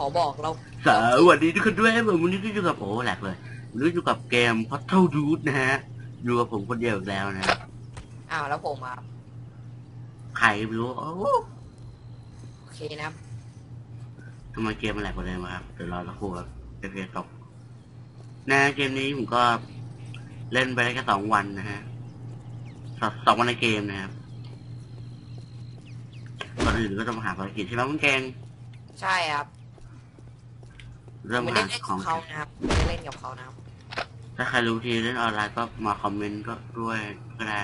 เราขอบอกเราสวัสดีทุกคนด้วยผมวันนี้ก็อยู่กับโอ้แหลกเลยวันนี้อยู่กับเกมพัทเทิลดูดนะฮะอยู่กับผมคนเดียวอีกแล้วนะอ้าวแล้วผมอะใครไม่รู้โอ้โอเคนะครับทำไมเกมมันแหลกกว่าเดิมวะครับเดี๋ยวรอสักครู่ครับเอฟเอตกนะเกมนี้ผมก็เล่นไปได้แค่สองวันนะฮะสองสองวันในเกมนะครับก่อนอื่นก็ต้องมาหาภารกิจใช่ไหมคุณเก่งใช่ครับ เริ่มไม่หาได้เล่นขกัอบงเขานะครับไม่ได้เล่นกับเขานะครับ ถ้าใครรู้ทีเล่นออนไลน์ก็มาคอมเมนต์ก็ด้วยก็ได้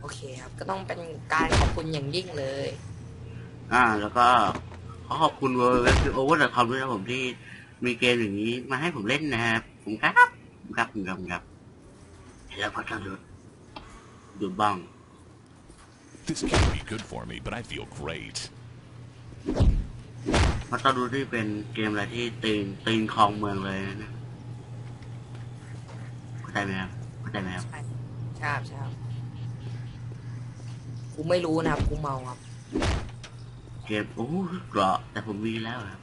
โอเคครับ ก็ต้องเป็นการขอบคุณอย่างยิ่งเลย อ่า แล้วก็ขอขอบคุณเว็บโอเวอร์ดอทคอมด้วยนะผมที่มีเกมอย่างนี้มาให้ผมเล่นนะครับผมครับผมครับผมครับผมครับแล้วก็จะดูดูบ้าง This can't be good for me, but I feel great. เพราะต้องดูที่เป็นเกมอะไรที่ตีนตีนคลองเมืองเลยนะเข้าใจไหมครับเข้าใจไหมครับใช่ใช่ครับใช่ครับกูไม่รู้นะครับกูเมาครับ เกมโอ้เกราะแต่ผมมีแล้วครับ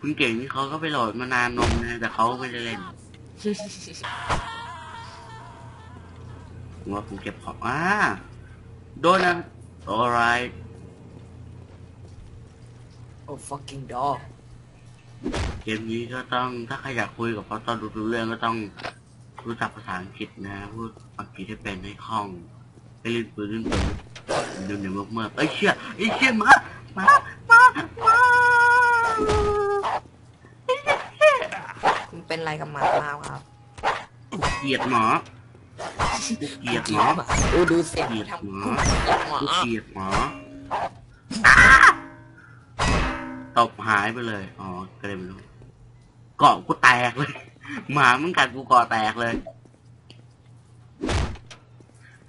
คุณเก่งนี่เขาก็ไปโหลดมานานนมนะแต่เขาไม่ได้เล่นผมว่าผมเก็บของอ่าโดนนะ alright โอ้ fucking dog เกมนี้ก็ต้องถ้าใครอยากคุยกับเขาตอนดูรู้เรื่องก็ต้องรู้จักภาษาอังกฤษนะพูดอังกฤษให้เป็นให้คล่องให้ลื่นปืนลื่นปืนดูเนี่ยเมื่อๆเอ้ยเชี่ยไอ้ยเชี่ยมามามามามันเป็นอะไรกับหมาเมาครับเกลียดหมอกูเกลียดหมอดูดูเสียงเกลียดทำหมอหมากูเกลียดหมอ ตบหายไปเลย อ๋อก็เลยไม่รู้เกาะกูแตกเลย หมามันกัดกูเกาะแตกเลย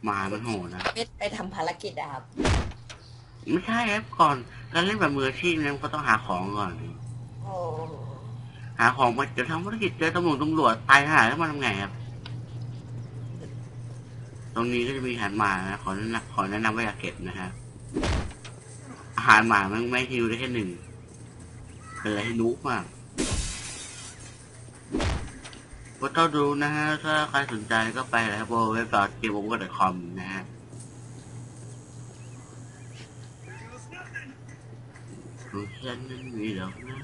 หมามันโหดนะไม่ไปทำภารกิจอะครับ ไม่ใช่ครับก่อนการเล่นแบบมืออาชีพเนี่ยมันก็ต้องหาของก่อน โอ้หาของมาจะทำธุรกิจเจอตำรวจตำรวจตายหายแล้วมาทำไงครับ ตรงนี้ก็จะมีอาหารหมานะขอแนะนำขอแนะนำว่าอย่าเก็บนะฮะอาหารหมามันไม่ฮิวได้แค่หนึ่ง เป็นอะไรให้นุกมากก็ต้องดูนะฮะ ถ้าใครสนใจก็ไปเลยครับเว็บ g a m e o v e r c o m นะฮะของฉันนั้นมีหรอกนะ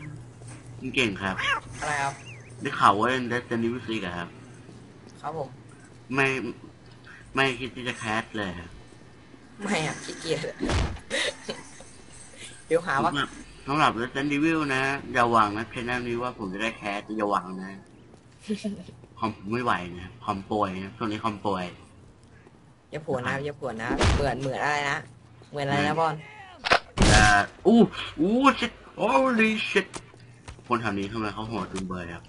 คุณเก่งครับ อะไรครับ ได้ข่าวว่าเล่น Destiny Music อะครับ ครับผม ไม่ไม่คิดที่จะแคสเลยครับไม่อะขี้เกียจเดี๋ยวหาว่า สำหรับ Resident Evil นะ อย่าหวังนะเพนนี้ว่าผมจะได้แคสอย่าหวังนะคอมไม่ไหวนะคอมป่วยนะช่วงนี้คอมป่วยอย่าผวนนะอย่าผวนนะเหมือนเหมือนอะไรนะเหมือนอะไรนะบอลแต่อู้อู้ชิตโอ้ลีชิตคนแถวนี้ทำไมเขาโหดจุงเบยครับ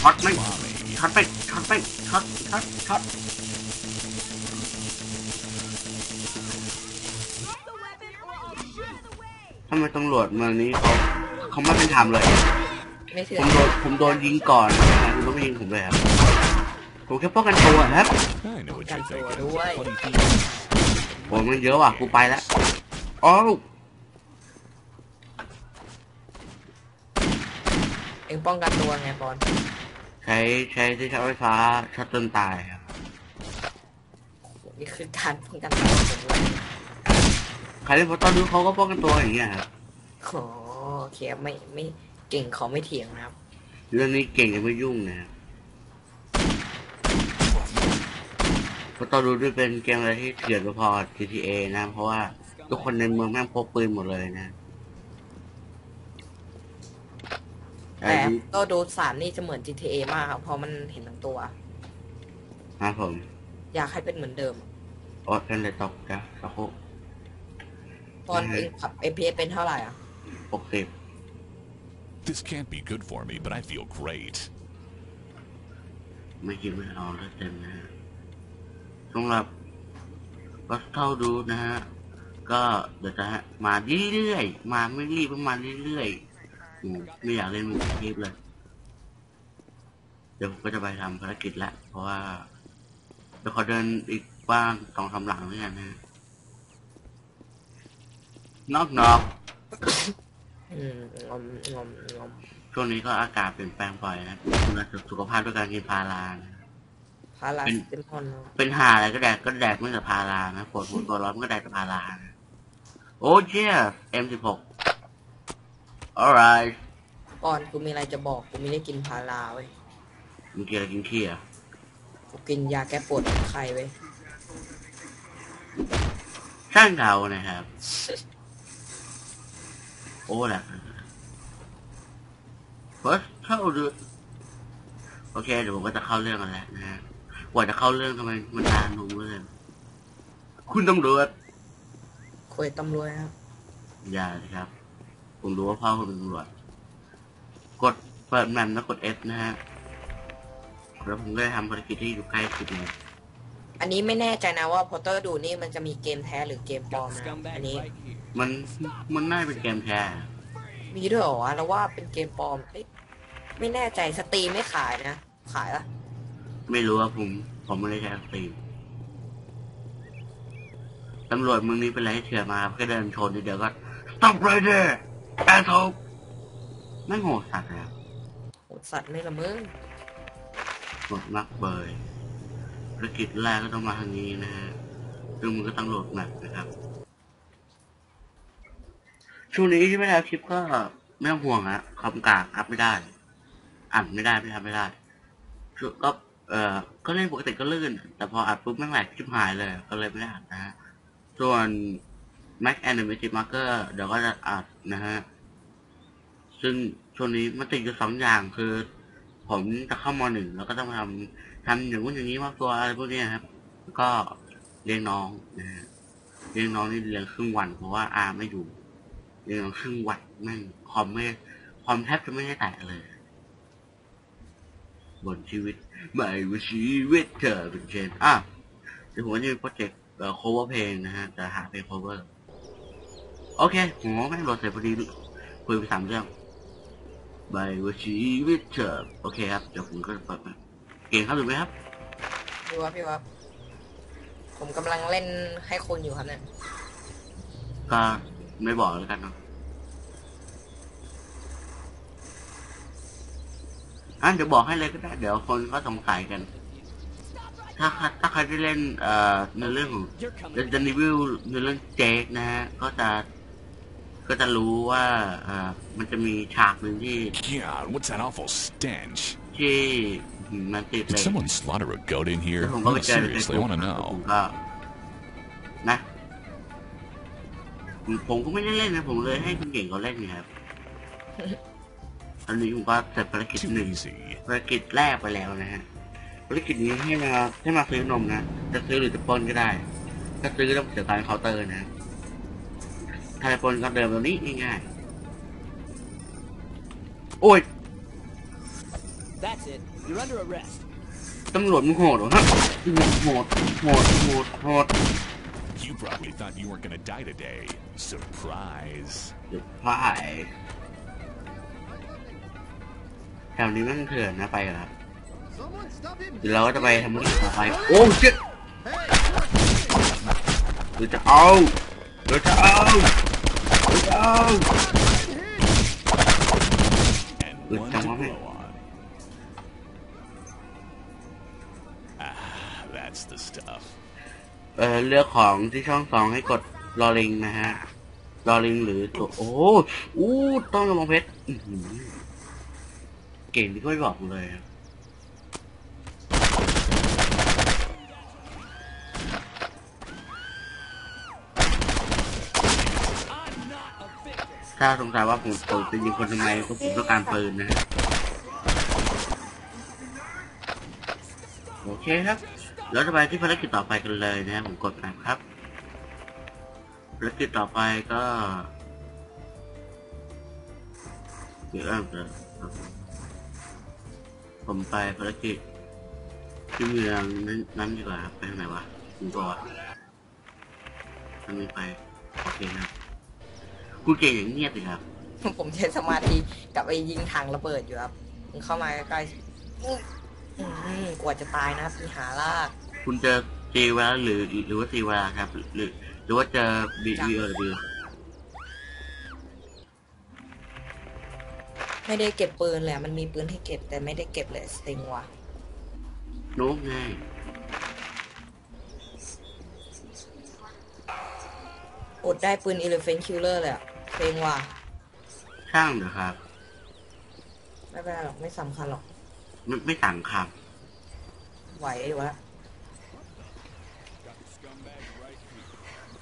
ช็อตไม่ช็อตไปช็อตไปช็อตช็อตช็อตำไมตำรวจเมืองนี้เขาเขาไม่เป็นธรรมเลย ไม่เถื่ผอมนโดนผมโดนยิงก่อนนะคุณต้องไม่ยิงผมเลยครับผมแค่ป้องกันตัวครับ I know what กัน you're ตัว thinking. ด้วย Funny people. โอ้ยมันเยอะว่ะกูไปแล้วอ้าวเองป้องกันตัวไงบอลใช้ใช้ที่ช็อตไฟฟ้าช็อตจนตายครับ นี่คือการป้องกันตัวผมเลย ใครเล่นพอตอนดูเขาก็ป้องกันตัวอย่างเงี้ยครับโอ้โอเคครับไม่ไม่เก่งเขาไม่เถียงนะครับ เรื่องนี้เก่งยังไม่ยุ่งนะครับเพราะตอนดูด้วยเป็นเกมอะไรที่เถื่อนพอๆ GTA นะ เพราะว่าทุกคนในเมืองแม่งพกปืนหมดเลยนะแต่ก็ดูสารนี่จะเหมือน GTA มากครับเพราะมันเห็นทั้งตัว ครับผม อยากให้เป็นเหมือนเดิมโอดกันเลยตกจ้ะสักครู่ ตอนเองขับ FPS เป็นเท่าไหร่อะ หกสิบ This can't be good for me, but I feel great. ไม่กินไม่เอาแล้วเต็มนะฮะสำหรับบัสเท่าดูนะฮะ ก็เดี๋ยวจะมาเรื่อยๆ มาไม่รีบมาเรื่อยๆอืมไม่อยากเล่นมือคลิปเลย เดี๋ยวผมก็จะไปทำภารกิจละ เพราะว่าเดี๋ยวขอเดินอีกบ้างสองสามหลังด้วยกันนะฮะ นอกนอกอืมงอมงอมงอมช่วงนี้ก็อากาศเปลี่ยนแปลงบ่อยนะดูแลสุขภาพด้วยการกินพารานะ พาราเป็นเซตามอลเนอะเป็นหาอะไรก็แดกก็แดกไม่แต่พารานะปวดหัวตัวร้อนก็แดกแต่พารานะโอ้เชี่ย M16 alright ก่อนกูมีอะไรจะบอก กูไม่ได้กินพาราเว้ย มึงกินอะไรกินขี้อะกูกินยาแก้ปวดไข้เว้ย ช่างเขานะครับ โอ้แหละ first เข้าดูโอเค เดี๋ยวผมก็จะเข้าเรื่องกันแล้วนะฮะกว่าจะเข้าเรื่องทำไมมันนานลงเลยคุณตำรวจคุยตำรวจครับอย่าสิครับ ผมรู้ว่าพ่อคุณเป็นตำรวจ กดเปิดแมปแล้วกด F นะฮะ แล้วผมก็ได้ทำภารกิจที่อยู่ใกล้สุดเลย อันนี้ไม่แน่ใจนะว่าพอเตอร์ดูนี่มันจะมีเกมแท้หรือเกมปลอมนะอันนี้ มันมันน่าจะเป็นเกมแท้มีด้วยเหรอวะแล้วว่าเป็นเกมปลอมเอ้ยไม่แน่ใจสตรีมไม่ขายนะ ขายละไม่รู้ว่าผมผมไม่ได้ใช้สตรีมตำรวจมึงนี้เป็นไรให้เถื่อนมาแค่เดินชนทีเดียวก็ stop right there asshole ไม่งโหดสัตว์เลยอะโหดสัตว์ไม่ละมึงโหดมากเบย ภารกิจแรกก็ต้องมาทางนี้นะฮะซึ่งมันก็ต้องโหลดแมปนะครับ ช่วงนี้ที่ไม่ได้คลิปก็ไม่ต้องห่วงฮะคอมกากอัพไม่ได้อัดไม่ได้ไม่ทำไม่ได้ชก็เอ่อก็เล่นปกติก็ลื่น แต่พออัดปุ๊บแม่งแหลกชิบหายเลย ก็เลยไม่ได้อัดนะฮะ ส่วน Mac Animated Marker เดี๋ยวก็จะอัดนะฮะ ซึ่งช่วงนี้มันติดอยู่สองอย่างคือ ผมจะเข้ามหนึ่งแล้วก็ต้องทำ ทำอย่างนู้นอย่างนี้มากตัวอะไรพวกนี้ครับ ก็เลี้ยงน้องนะฮะเลี้ยงน้องนี่เลี้ยงครึ่งวัน เพราะว่าอาไม่อยู่เลี้ยงน้องครึ่งวันแม่งคอมไม่คอมแทบจะไม่ได้แตะเลยบนชีวิตไม่ว่าชีวิตเธอเป็นเช่นอะเดี๋ยวผมจะมีโปรเจกต์เอ่อ cover เพลงนะฮะจะหาเพลง cover โอเคผมแม่งโหลดเสร็จพอดีคุยไปสามเรื่องไปว่าชีวิตเธอโอเคครับเดี๋ยวผมก็จะเปิดมา เก่งครับถูกไหมครับ พี่วับพี่วับผมกำลังเล่นให้คุณอยู่ครับเนี่ยก็ไม่บอกแล้วกันเนาะอะเดี๋ยวบอกให้เลยก็ได้ เดี๋ยวคนก็สงสัยกัน ถ้าถ้าใครได้เล่น เอ่อในเรื่องของ Resident Evil ในเรื่องเจคนะฮะ ก็จะ ก็จะรู้ว่า เอ่อ มันจะมีฉากหนึ่งที่ God, what's that awful stench? ที่ มันติด Did เลย someone slaughter a goat in แล้ here? วผมก็ไป No, เจอใน seriously, I want to ผม know. ก็นะผมผมก็ไม่ได้เล่นนะ ผมเลยให้คุณเก่งเขาเล่นไงครับ อันนี้ผมก็เสร็จภารกิจ Too หนึ่ง easy. ภารกิจแรกไปแล้วนะฮะ ภารกิจนี้ให้มาให้มาซื้อนมนะ จะซื้อหรือจะปล้นก็ได้ ถ้าซื้อต้องเสียตังค์เคาน์เตอร์นะ ถ้าจะปล้นก็เดินตรงนี้ง่ายๆโอ้ย That's it. You're under arrest. ตำรวจมึงโหดเหรอฮะโหดโหดโหดโหด You probably thought you weren't going to die today. Surprise. เดี๋ยวพลาดแถวนี้แมันเถื่อนนะไปเหรอครับ Someone stop him. เดี๋ยวเราก็จะไปทำธุรกิจต่อไป โอ้เจ๊หรือจะเอาหรือจะเอาหรือจะเอา And Good one job, to Mommy. blow on. That's the stuff. เออเลือกของที่ช่องสองให้กดรอลิงนะฮะ รอลิงหรือตัวโอ้อู้ต้องกระวังเพชรอื้อหือเก่งที่ไม่บอกเลยอะถ้าสงสัยว่าผมผมจะยิงคนทำไมก็ผมต้องการปืนนะฮะโอเคครับ แล้วจะไปที่ภารกิจต่อไปกันเลยนะฮะผมกดนะครับภารกิจต่อไปก็เดี๋ยวเริ่มเลยครับผมไปภารกิจที่เมืองนั้นนั้นดีกว่าไปทางไหนวะคุณตัวะทางนี้ไปโอเคครับคุณเก่งอย่างเงียบสิครับผมใช้สมาธิกับไอ้ยิงถังระเบิดอยู่ครับมึงเข้ามาใกล้ อื้ออื้อหือกว่าจะตายนะครับพี่หาลาก คุณเจอจีเวลาหรือหรือว่าซีเวลาครับ หรือหรือว่าเจอบีบีเออหรือไม่ได้เก็บปืนเลยอะมันมีปืนให้เก็บแต่ไม่ได้เก็บเลยสติงว่ะโน้มไงอดได้ปืน Elephant Killer เลยอะเซ็งว่ะช่างเถอะครับ ไม่เป็นไรหรอก ไม่สำคัญหรอก ไม่ไม่ต่างครับ ไหวอยู่แล้ว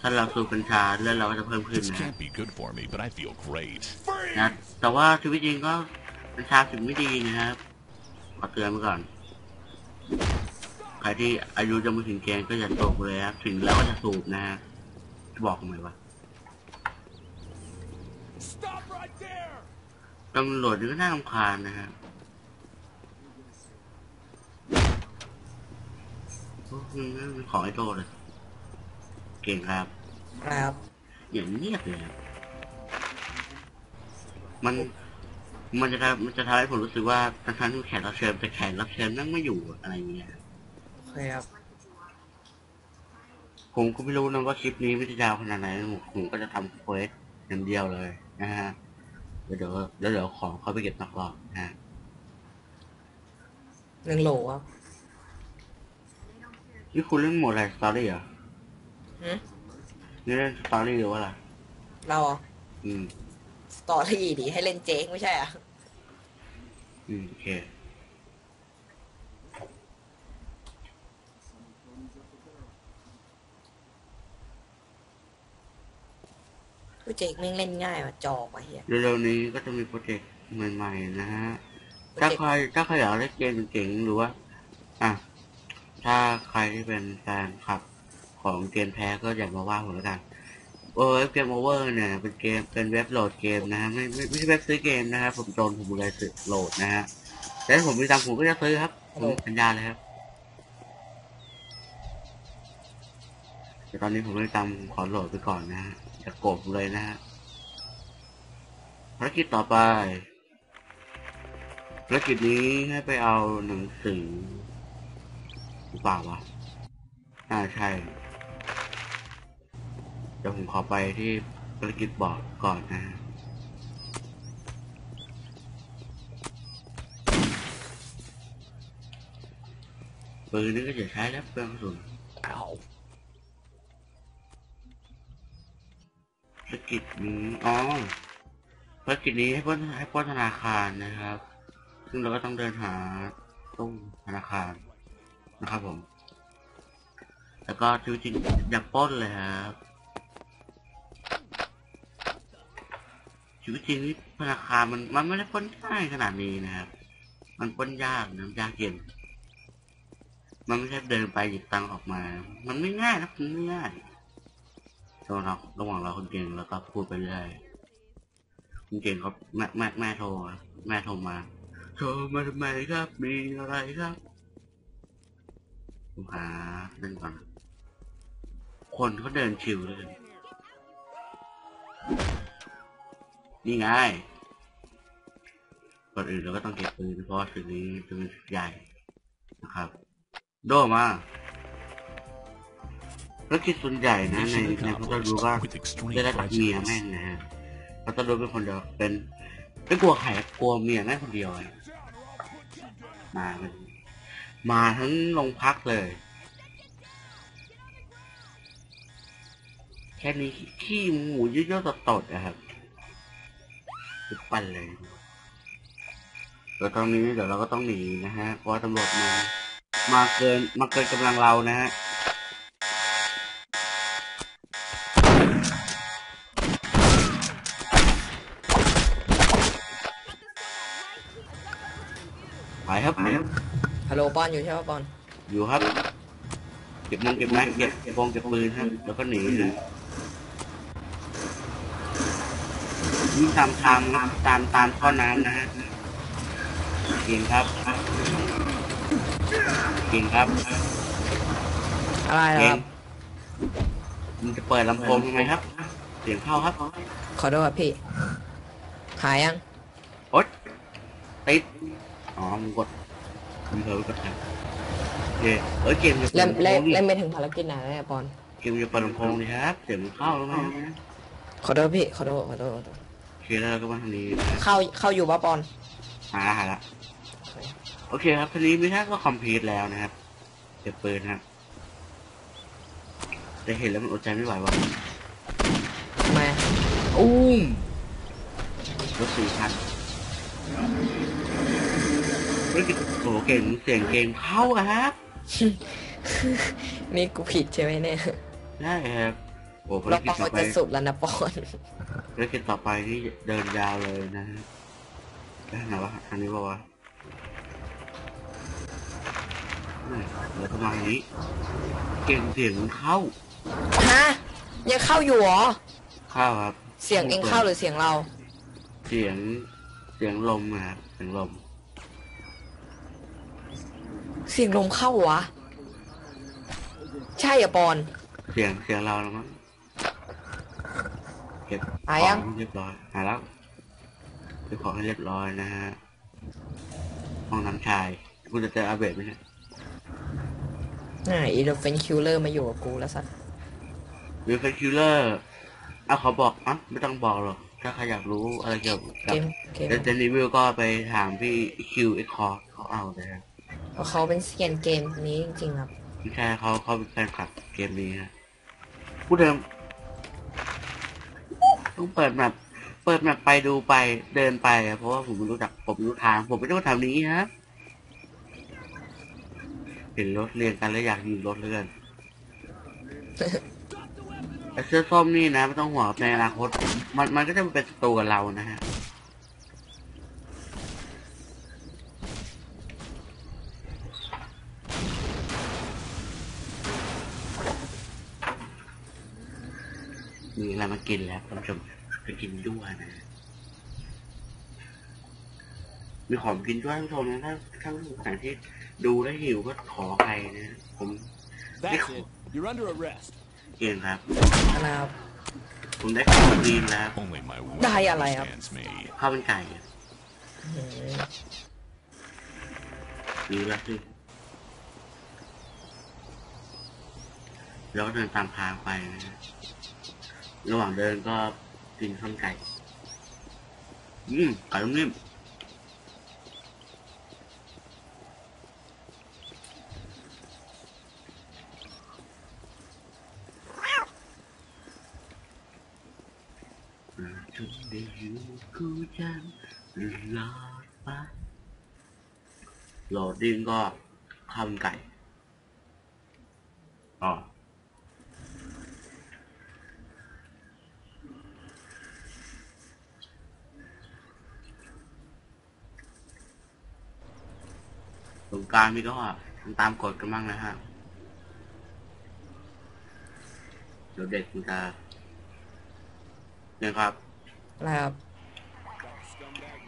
ถ้าเราสูบกัญชาเลือดเราก็จะเพิ่มขึ้น This นะ can't be good for me, but I feel great. นะแต่ว่าชีวิตจริงก็กัญชาสิ่งไม่ดีนะครับขอเตือนไว้ก่อน ใครที่อายุจะไม่ถึงเกณฑ์ก็อย่าสูบเลยครับถึงแล้วก็จะสูบนะฮะจะบอกทำไมวะ Stop right there! ตำรวจนี่ก็น่ารำคาญนะฮะโอ้ยมันของไอ้โตเลยเก่งครับ ครับอย่างเงียบเลยครับมัน มันจะทำมันจะทำให้ผมรู้สึกว่าทั้งที่แขกรับเชิญแต่แขกรับเชิญนั่งไม่อยู่อะไรอย่างเงี้ย โอเคครับ ผมก็ไม่รู้นะว่าคลิปนี้ไม่ได้ยาวขนาดไหนผมผมก็จะทำเควสอย่างเดียวเลยนะฮะแล้วเดี๋ยวแล้วเดี๋ยวของเขาไปเก็บนักรอบนะฮะ หนึ่งโหลครับ นี่คุณเล่นโหมดอะไรสตอรี่เหรอหืมนี่เล่นสตอรี่หรือว่าอะไรเราเหรออืม สตอรี่ดิให้เล่นเจ๊กไม่ใช่อะอืมโอเคกูเจ๊กแม่งเล่นง่ายว่ะจอกว่ะเฮียเร็วๆนี้ก็จะมีโปรเจกต์ใหม่ๆนะฮะโปรถ้าเจกต์ใครถ้าใครอยากเล่นเกมเจ๋งๆหรือว่า อะ ถ้าใครที่เป็นแฟนคลับของเกมแพ้ก็อย่ามาว่าผมแล้วกันเออเกมโอเวอร์เนี่ยเป็นเกมเป็นเว็บโหลดเกมนะฮะไม่ไม่ไม่ใช่เว็บซื้อเกมนะครับผมโดนผมเลยซื้อโหลดนะฮะแต่ถ้าผมมีตังค์ผมก็จะซื้อครับผมสัญญาเลยครับแต่ตอนนี้ผมไม่ตังค์ผมขอโหลดไปก่อนนะฮะจะโกรธผมเลยนะฮะภารกิจต่อไปภารกิจนี้ให้ไปเอาหนังสือ รือเปล่าวะอ่าใช่ เดี๋ยวผมขอไปที่ภารกิจบอกก่อนนะฮะปืนนี่ก็จะใช้แล้วเปลืองกระสุน Ow. ภารกิจนี้อ๋อภารกิจนี้ให้ปล้นให้ปล้นธนาคารนะครับ ซึ่งเราก็ต้องเดินหาตู้ธนาคาร นะครับผม แล้วก็ชีวิตจริงอยากป้นเลยครับชีวิตจริงนี่ธนาคารมันมันไม่ได้ป้นง่ายขนาดนี้นะครับ มันป้นยากนะยากเย็นมันไม่ใช่เดินไปหยิบตังค์ออกมา มันไม่ง่ายนะมันไม่ง่ายระหว่างเราระหว่างเราคนเก่งแล้วก็พูดไปเรื่อยคนเก่งเขาแม่แม่แม่โทรแม่โทรมาโทรมาทำไมครับ มีอะไรครับ หาเล่นก่อน คนเขาเดินชิวเลย นี่ไงก่อนอื่นเราก็ต้องเก็บปืนเพราะว่าสิ่งนี้จะเป็นสิ่งใหญ่นะครับ โดมาแล้วคิดส่วนใหญ่นะใน Mission ในพัทลุก็ accomplished with extreme ได้ได้จากเมีย prejudice. แม่งนะฮะพัทลุเป็นคนเดียวเป็นไม่กลัวใครอะกลัวเมียแม่งคนเดียวอะมาเป็น มาทั้งโรงพักเลย แค่นี้ขี้หมูเยอะๆตดๆอะครับคือปั่นเลยเดี๋ยวตอนนี้เดี๋ยวเราก็ต้องหนีนะฮะเพราะตำรวจมา มาเกินมาเกินกำลังเรานะฮะไปครับไปครับ ฮัลโหลปอนอยู่ใช่ป่ะปอน อยู่ครับ เก็บมงเก็บไม้เก็บเก็บวงเก็บปืนครับแล้วก็หนีนะวิ่งตามทางนะตามตามท่อน้ำนะฮะเก่งครับเก่งครับอะไรเหรอเก่คงรับ มันจะเปิดลำโพงทำไมครับ เสียงเข้าครับขอโทษครับพี่หายยัง โอ๊ยติดอ๋อมึงกด มึงเผลอไปกดนะโอเคเอ้ยเกมจะเปิเล่ดนลำโพเล่นงดิเล่นไปถึงภารกิจไหนแล้วเนี่ยปอน เกมจะเปิดลำโพงดิครับเสียงมันเข้าแล้วนะขอโทษพี่ ขอโทษขอโทษขอโทษโอเคเคแล้วเราก็มาทางนี้นะเข้าเข้าอยู่ป่ะปอน หาละหาละโอเคครับทีนี้มิท่าก็คอมพลีทแล้วนะครับเก็บปืนนะครับแต่เห็นแล้วมันอดใจไม่ไหวว่ะมาอุ้มรถสี่คัน เฮ้ยโอ้เก่งเสียงเกมเข้าอะครับนี่กูผิดใช่ไหมเนี่ยได้ครับโอ้ภารเรากิจต่อไปจะสุดแล้วนะปอนภารกิจต่อไปนี่เดินยาวเลยนะฮะไปทางไหนวะทางนี้ป่าวะนี่เราจะมาทางนี้ เก่งเสียงเข้าฮะยังเข้าอยู่เหรอเข้าครับ เสียงเองเข้าหรือเสียงเรา เสียงเสียงลมนะครับเสียงลม เสียงลมเข้าวะ ใช่อะปอน เสียงเสียงเราแล้วมั้งเก็บขหาอยังงให้เรียบร้อยหาแล้วเก็บของให้เรียบร้อยนะฮะห้องน้ำชายคุณจะเจออาเบะไหมเนี่ยอ่าอีเลฟเฟนคิวเลอร์มาอยู่กับกูแล้วสัตว์หรือเฟคิลเลอร์เอาเขาบอกอะไม่ต้องบอกหรอก ถ้าใครอยากรู้อะไรเกี่ยวกับเกมเกม เดนนิวิลก็ไปถามพี่คิวเอ็กคอร์เขาเอาเลยครับ เพราะเขาเป็นเซียนเกมนี้จริงๆครับไม่ใช่เขาเขาเป็นแฟนคลับเกมนี้นะผู้เดิมต้องเปิดแมปเปิดแมปไปดูไปเดินไปอะเพราะว่าผมไม่รู้จักผมไม่รู้ทาง ผมไม่รู้ทางนี้ฮะเห็นรถเรียงกันแล้วอยากยิงรถเลยกันไอเสื้อส้มนี่นะไม่ต้องห่วงในอนาคตมันมันก็จะเป็นศัตรูกับเรานะฮะ มี อะไรมากินแล้วท่านผู้ชมไปกินด้วยนะ มีของกินด้วยท่านผู้ชมนะถ้าถ้าผู้ชมไหนที่ดูแล้วหิวก็ขอใครนะ ผม That's it. You're under arrest. เก่งครับนะครับผมได้ของกินแล้ว Only my Dai will alay, ah. understands me. ข้าวมันไก่อืมดีแล้วสิแล้วก็เดินตามทางไปนะฮะ ระหว่างเดินก็กินข้าวไก่ อืมไก่นุ่มนิ่มจุดได้อยู่คู่ฉันหลอดไปโหลดดิ้งก็ข้าวมันไก่อ๋อ งกรารนี่ก็ทำตามกฎกันบ้างนะฮะเดี๋ยวเด็กมันจะเนี่ยครับ อะไรครับ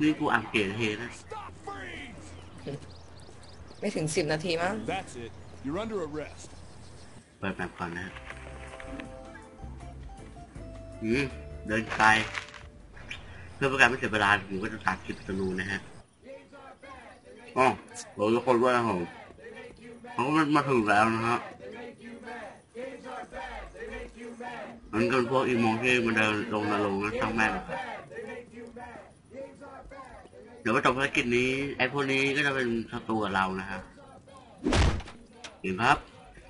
นี่กูอ่านเขียนเฮนะ Stop freeze! ไม่ถึงสิบนาทีมั้ง That's it. You're under arrest. เปิดแบบก่อนนะฮะอืมเดินไกล เพื่อประการไม่เสียเวลาผมก็จะตัดคลิปตนูนะฮะ อ๋อเราทุกคนด้วยนะครับผมเขาก็มาถึงแล้วนะฮะมันก็เป็นพวกอีโมที่มาเดินลงนาลงนะช่างแม่งครับเดี๋ยวว่าจบภารกิจนี้ไอ้พวกนี้ก็จะเป็นศัตรูกับเรานะครับเห็นครับ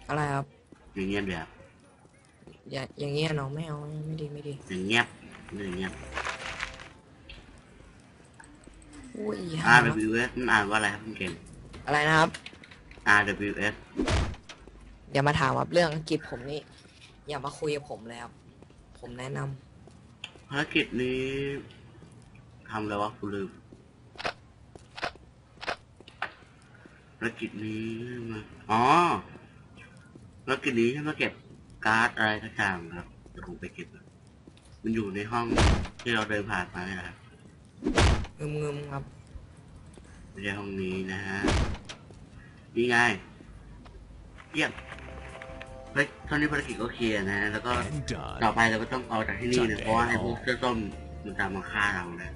อะไรครับ อย่างเงียบเดี๋ยวอย่าอย่างเงี้ยน้องไม่เอาไม่ดีไม่ดีอย่างเงียบอย่างเงียบ อุ้ย RWS มันอ่านว่าอะไรครับคุณเก่ง อะไรนะครับ RWS อย่ามาถามว่าเรื่องอังกฤษผมนี่ อย่ามาคุยกับผมแล้วผมแนะนำภารกิจนี้ทำแล้ววะกูลืมภารกิจนี้มาอ๋อภารกิจนี้ให้มาเก็บการ์ดอะไรสักอย่างครับเดี๋ยวผมไปเก็บก่อนมันอยู่ในห้องที่เราเดินผ่านมาเนี่ยนะครับ งึมงึมๆครับไม่ใช่ห้องนี้นะฮะนี่ไงเยี่ยมเฮ้ยตอนนี้ภารกิจก็เคลียร์นะ แล้วก็ And done. ต่อไปเราก็ต้องเอาจากที่นี่นะ เพราะว่าไอ้พวกเสื้อส้มมันตามมาฆ่าเรานะ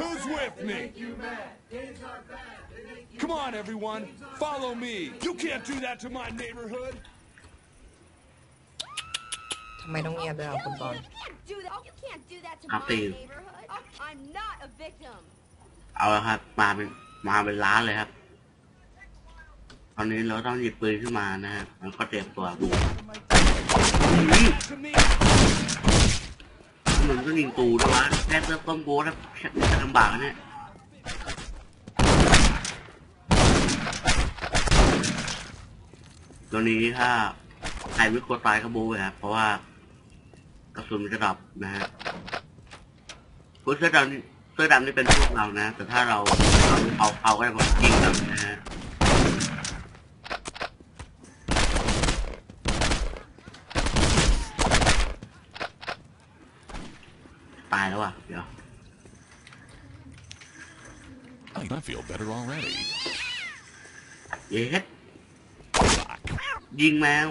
Who's with me? Come on, everyone. Follow me. You can't do that to my neighborhood. ทำไมต้องเงียบด้วยอ่ะคุณบอล You can't do that. You can't do that to I'll my see you. neighborhood. I'm not a victim. เอาละครับ มาเป็นมาเป็นล้านเลยครับ ตอนนี้เราต้องหยิบปืนขึ้นมานะฮะแล้วก็เตรียมตัวดู To me. มึงก็ยิงตูด้วยวะแค่เริ่มต้นโบสแล้วจะลำบากนะเนี่ยตัวนี้ถ้าใครไม่กลัวตายก็บู๊เลยครับเพราะว่ากระสุนมันจะดับนะฮะพวกเสื้อดำเสื้อดำนี่เป็นพวกเรานะ แต่ถ้าเราเอาเอาก็ได้ผมยิงกันนะฮะ ตายแล้วอะ เดี๋ยว I feel better already. เย็ด Fuck. ยิงแมว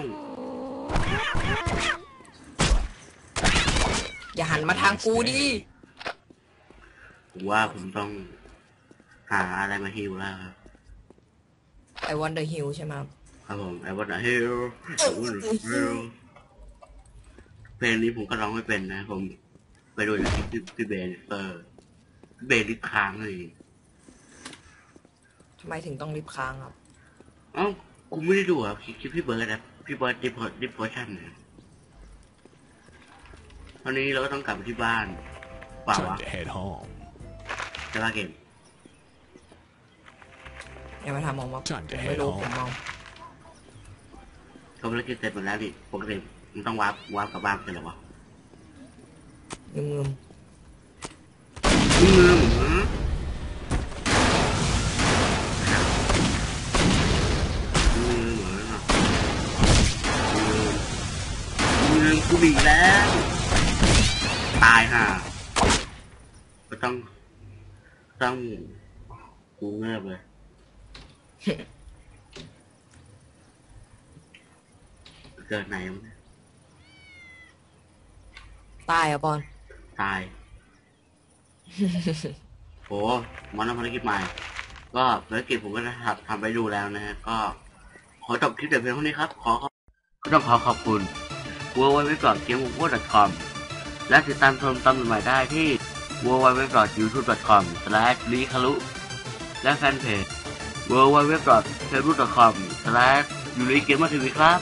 อย่าหันมาทางกูดิ ผมว่าผมต้องหาอะไรมาฮิวแล้วครับ I want the hill ใช่ไหมครับครับผม I wanna heal I wanna heal เพลงนี้ผมก็ร้องไม่เป็นนะผม ไปดูจากคลิปที่พี่เบนเออพี่เบนลิค้างเลยทำไมถึงต้องรีบค้างครับเอ้ากูไม่ได้ดูอะคลิปพี่เบิร์ดนะพี่เบิร์ดดิพดิพเวอร์ชันนะตอนนี้เราก็ต้องกลับไปที่บ้านเปล่าวะ Time to head home. ใช่ปะเกมอย่ามาทำออกมา Time to ไม่ head รู้ home ผมเมาก็ภารกิจเสร็จหมดแล้วดิปกติมันต้องวาร์ปวาร์ปกลับบ้านกันเหรอวะ งึมงึมมึงมึงหือมึงเหมือนอะมึงมึงกูบีแล้ว ตายห่าก็ต้องต้องกูเงียบเลยเกิดไหนวะเนี่ยตายอะบอล ตาย โหมันทำภารกิจใหม่ ก็ภารกิจผมก็ได้ทำทำไปดูแล้วนะฮะ ก็ ขอจบคลิปแต่เพียงเท่านี้ครับ ขอก็ต้องขอขอบคุณ w w w g a m e w o r c o m และติดตามชมตอนใหม่ได้ที่ w w w y o u t u b e c o m l i k a r u และแฟนเพจ w w w f a c e b o o k c o m y u r i g a m e r t v ครับ